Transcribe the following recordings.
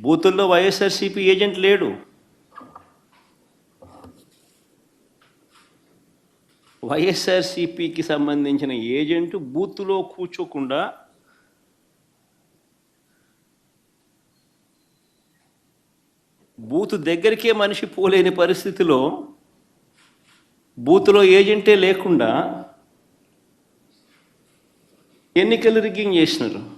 బూతుల్లో YSRCP agent లేడు. వైఎస్ఆర్సీపీకి సంబంధించిన ఏజెంట్ బూత్లో కూర్చోకుండా బూత్ దగ్గరికే మనిషి పోలేని పరిస్థితిలో బూత్లో ఏజెంటే లేకుండా ఎన్నికలు రిగ్గింగ్ చేసినారు.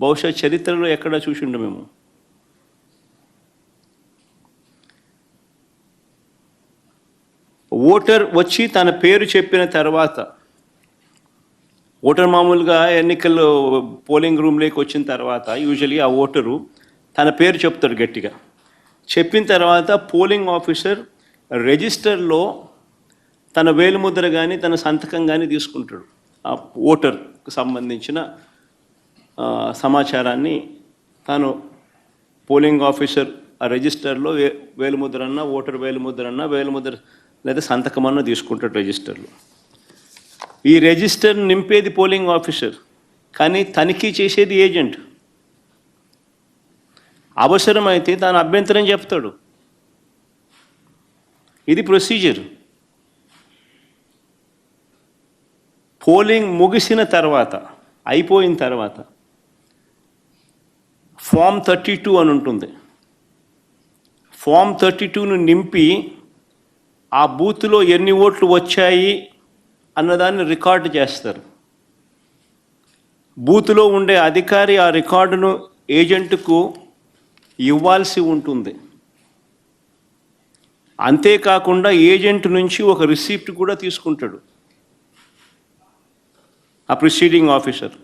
బహుశా చరిత్రలో ఎక్కడ చూసిండు మేము. ఓటర్ వచ్చి తన పేరు చెప్పిన తర్వాత ఓటర్ మామూలుగా ఎన్నికల్లో పోలింగ్ రూమ్లోకి వచ్చిన తర్వాత యూజువలీ ఆ ఓటరు తన పేరు చెప్తాడు గట్టిగా. చెప్పిన తర్వాత పోలింగ్ ఆఫీసర్ రిజిస్టర్లో తన వేలుముద్ర కానీ తన సంతకం కానీ తీసుకుంటాడు. ఆ ఓటర్కు సంబంధించిన సమాచారాన్ని తాను పోలింగ్ ఆఫీసర్ ఆ రిజిస్టర్లో వే వేలుముద్రన్న ఓటర్ వేలుముద్రన్న వేలుముద్ర లేదా సంతకం తీసుకుంటాడు రిజిస్టర్లో. ఈ రిజిస్టర్ నింపేది పోలింగ్ ఆఫీసర్ కానీ తనిఖీ చేసేది ఏజెంట్. అవసరమైతే తాను అభ్యంతరం చెప్తాడు. ఇది ప్రొసీజర్. పోలింగ్ ముగిసిన తర్వాత అయిపోయిన తర్వాత ఫామ్ థర్టీ టూ అని ఉంటుంది. ఫామ్ థర్టీ టూను నింపి ఆ బూత్లో ఎన్ని ఓట్లు వచ్చాయి అన్నదాన్ని రికార్డు చేస్తారు. బూత్లో ఉండే అధికారి ఆ రికార్డును ఏజెంట్కు ఇవ్వాల్సి ఉంటుంది. అంతేకాకుండా ఏజెంట్ నుంచి ఒక రిసీప్ట్ కూడా తీసుకుంటాడు. ఆ ప్రిసీడింగ్ ఆఫీసర్.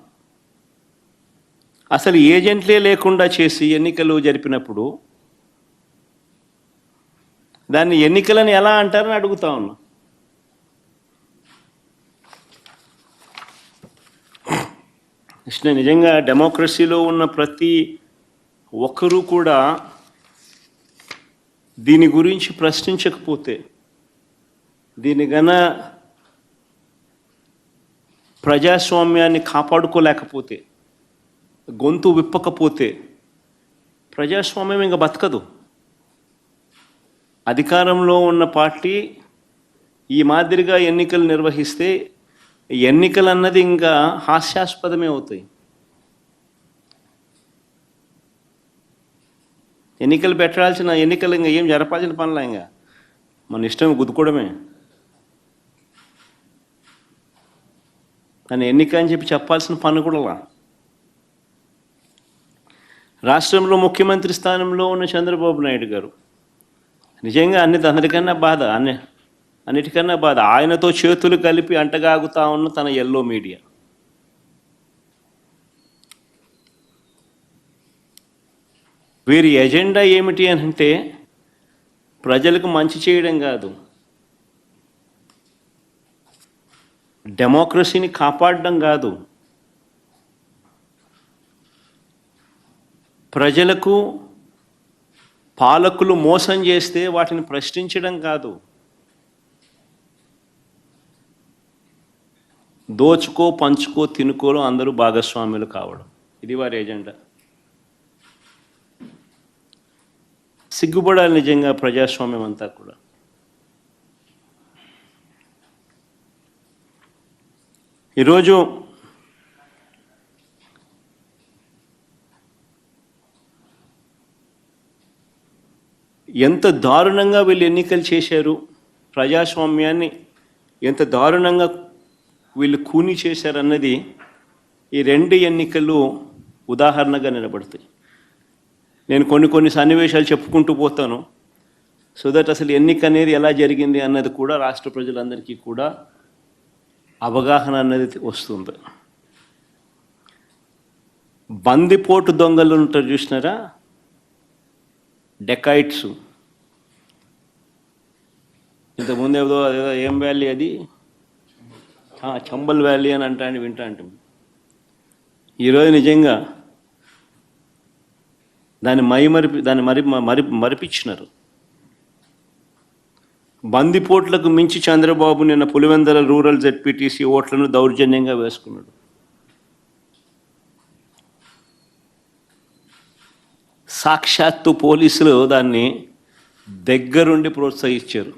అసలు ఏజెంట్లే లేకుండా చేసి ఎన్నికలు జరిపినప్పుడు దాన్ని ఎన్నికలను ఎలా అంటారని అడుగుతా ఉన్నా. కృష్ణ నిజంగా డెమోక్రసీలో ఉన్న ప్రతి ఒక్కరూ కూడా దీని గురించి ప్రశ్నించకపోతే దీని గన ప్రజాస్వామ్యాన్ని కాపాడుకోలేకపోతే గొంతు విప్పకపోతే ప్రజాస్వామ్యం ఇంకా బతకదు. అధికారంలో ఉన్న పార్టీ ఈ మాదిరిగా ఎన్నికలు నిర్వహిస్తే ఎన్నికలు అన్నది ఇంకా హాస్యాస్పదమే అవుతాయి. ఎన్నికలు పెట్టాల్సిన ఎన్నికలు ఇంకా ఏం జరపాల్సిన పనులే ఇంకా? మన ఇష్టం గుద్దుకోవడమే. కానీ ఎన్నిక అని చెప్పి చెప్పాల్సిన పని కూడా రాష్ట్రంలో ముఖ్యమంత్రి స్థానంలో ఉన్న చంద్రబాబు నాయుడు గారు నిజంగా అన్ని అందరికన్నా బాధ అన్ని అన్నిటికన్నా బాధ. ఆయనతో చేతులు కలిపి అంటగాగుతా ఉన్న తన ఎల్లో మీడియా వీరి ఎజెండా ఏమిటి అని అంటే ప్రజలకు మంచి చేయడం కాదు. డెమోక్రసీని కాపాడడం కాదు. ప్రజలకు పాలకులు మోసం చేస్తే వాటిని ప్రశ్నించడం కాదు. దోచుకో పంచుకో తినుకోలో అందరూ భాగస్వాములు కావడం. ఇది వారి ఎజెండా. సిగ్గుపడాలి నిజంగా ప్రజాస్వామ్యం అంతా కూడా. ఈరోజు ఎంత దారుణంగా వీళ్ళు ఎన్నికలు చేశారు? ప్రజాస్వామ్యాన్ని ఎంత దారుణంగా వీళ్ళు కూని చేశారన్నది ఈ రెండు ఎన్నికలు ఉదాహరణగా నిలబడతాయి. నేను కొన్ని కొన్ని సన్నివేశాలు చెప్పుకుంటూ పోతాను. సో దట్ అసలు ఎన్నిక అనేది ఎలా జరిగింది అన్నది కూడా రాష్ట్ర ప్రజలందరికీ కూడా అవగాహన అన్నది వస్తుంది. బందిపోటు దొంగలు ఉంటారు చూసినారా? డెకైట్స్ ఇంతకుముందు ఏదో అదేదో ఏం వ్యాలీ అది? చంబల్ వ్యాలీ అని అంటా అని వింటా అంటాం ఈరోజు నిజంగా దాన్ని మై మరిపి దాన్ని మరి మరి మరిపించినారు. బందిపోట్లకు మించి చంద్రబాబు నిన్న పులివెందల రూరల్ జెడ్పీటీసీ ఓట్లను దౌర్జన్యంగా వేసుకున్నాడు. సాక్షాత్తు పోలీసులు దాన్ని దగ్గరుండి ప్రోత్సహించారు.